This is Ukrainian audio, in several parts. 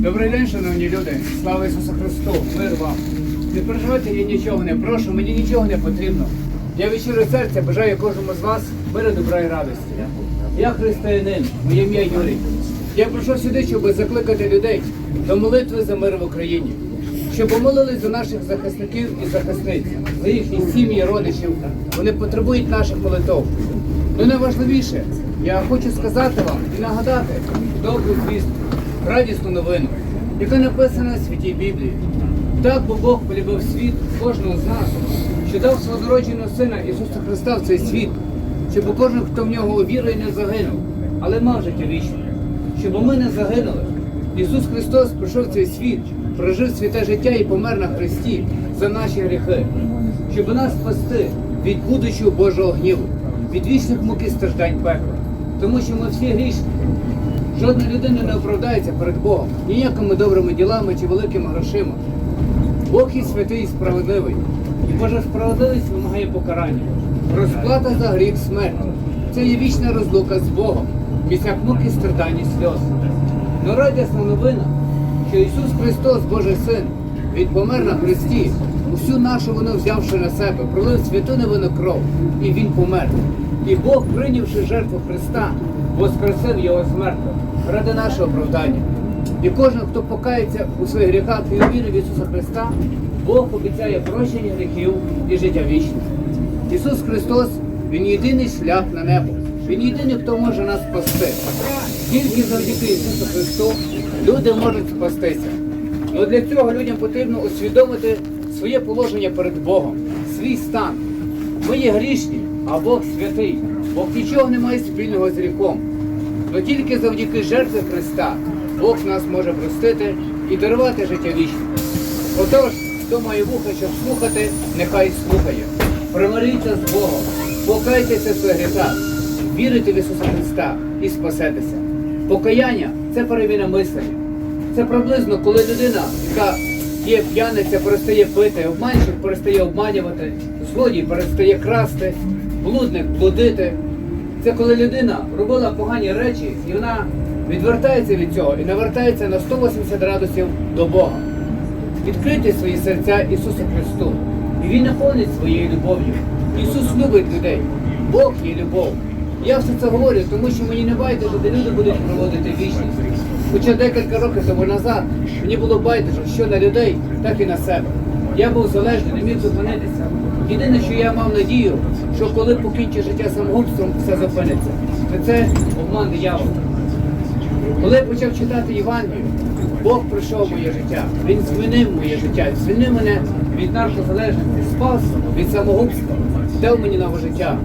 Добрий день, шановні люди. Слава Ісусу Христу! Мир вам! Не переживайте, я нічого не прошу, мені нічого не потрібно. Я від щирого серця бажаю кожному з вас миру, добра і радості. Я християнин, моє ім'я Юрій. Я прийшов сюди, щоб закликати людей до молитви за мир в Україні, щоб помолились за наших захисників і захисниць, за їхні сім'ї, родичів. Вони потребують наших молитв. Ну найважливіше, я хочу сказати вам і нагадати добру звістку, радісну новину, яка написана в святій Біблії. Так бо Бог полюбив світ кожного з нас, що дав свого народженого сина Ісуса Христа в цей світ, щоб кожен, хто в нього увірує, не загинув, але мав життя вічне. Щоб ми не загинули. Ісус Христос прийшов цей світ, прожив святе життя і помер на Христі за наші гріхи, щоб нас спасти від будучого Божого гніву, від вічних мук і страждань пекла. Тому що ми всі грішні. Жодна людина не оправдається перед Богом ніякими добрими ділами чи великими грошима. Бог є святий і справедливий, і Божа справедливість вимагає покарання. Розплата за гріх смерть. Це є вічна розлука з Богом, після муки страдань і сльоз. Но радісна новина, що Ісус Христос, Божий Син, Він помер на Христі, усю нашу вину взявши на себе, пролив святу невинну кров, і Він помер. І Бог, прийнявши жертву Христа, воскресив Його смертю ради нашого оправдання. І кожен, хто покається у своїх гріхах і увірить в Ісуса Христа, Бог обіцяє прощення гріхів і життя вічне. Ісус Христос, Він єдиний шлях на небо. Він єдиний, хто може нас спасти. Тільки завдяки Ісусу Христу люди можуть спастися. Ну для цього людям потрібно усвідомити своє положення перед Богом, свій стан. Ми є грішні, а Бог святий. Бог нічого не має спільного з гріхом. Но тільки завдяки жертві Христа Бог нас може простити і дарувати життя вічне. Отож, хто має вуха, щоб слухати, нехай слухає. Примиріться з Богом, покайтеся в своїх гріхах, вірите в Ісуса Христа і спасетеся. Покаяння це переміна мислення. Це приблизно, коли людина, яка є п'яниця, перестає пити, обманщик перестає обманювати, злодій перестає красти, блудник блудити. Це коли людина робила погані речі, і вона відвертається від цього і навертається на 180 градусів до Бога. Відкрийте свої серця Ісусу Христу, і Він наповнить своєю любов'ю. Ісус любить людей, Бог є любов. Я все це говорю, тому що мені не байдуже, де люди будуть проводити вічність. Хоча декілька років тому назад мені було байдуже, що на людей, так і на себе. Я був залежний, не міг зупинитися. Єдине, що я мав надію, що коли покінчу життя самогубством, все зупиниться. Це обман диявола. Коли я почав читати Євангелію, Бог прийшов в моє життя. Він змінив моє життя, звільнив мене від наркозалежності, спас від самогубства, дав мені нове життя.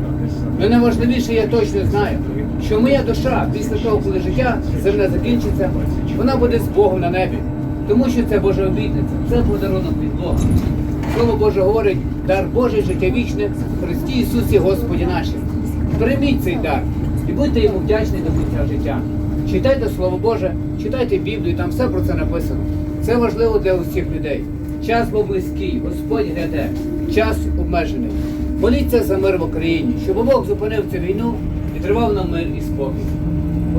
Але найважливіше, я точно знаю, що моя душа після того, коли життя земне закінчиться, вона буде з Богом на небі. Тому що це Божа обітниця, це подарунок від Бога. Слово Боже говорить, дар Божий життя вічне в Христі Ісусі Господі нашим. Прийміть цей дар і будьте йому вдячні до кінця життя. Читайте Слово Боже, читайте Біблію, там все про це написано. Це важливо для усіх людей. Час був близький, Господь гляде, час обмежений. Моліться за мир в Україні, щоб Бог зупинив цю війну і тривав нам мир і спокій.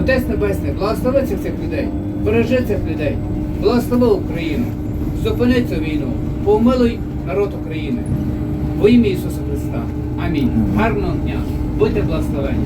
Отець Небесний, благослови цих цих людей, бережи цих людей, благослови Україну, зупини цю війну, помилуй народ України. Во ім'я Ісуса Христа. Амінь. Гарного дня. Будьте благословені.